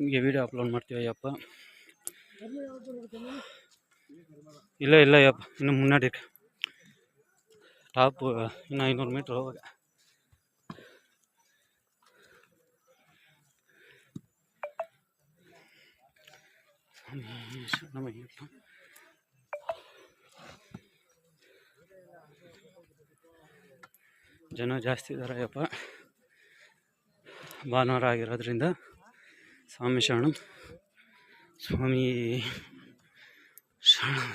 ನಿಮಗೆ video upload ಮಾಡ್ತೀವಿ ಅಯ್ಯಪ್ಪ. ಇಲ್ಲ ಇಲ್ಲ ಅಯ್ಯಪ್ಪ, ಇನ್ನು ಮುನ್ನಡಿ ಟಾಪ್ ಇನ್ನು ಐನೂರು ಮೀಟ್ರ್ ಹೋಗ ಜನ ಜಾಸ್ತಿ ಇದ್ದಾರೆ ಅಯ್ಯಪ್ಪ. ಭಾನುವಾರ ಆಗಿರೋದ್ರಿಂದ. స్వామి శరణం స్వామి శరణం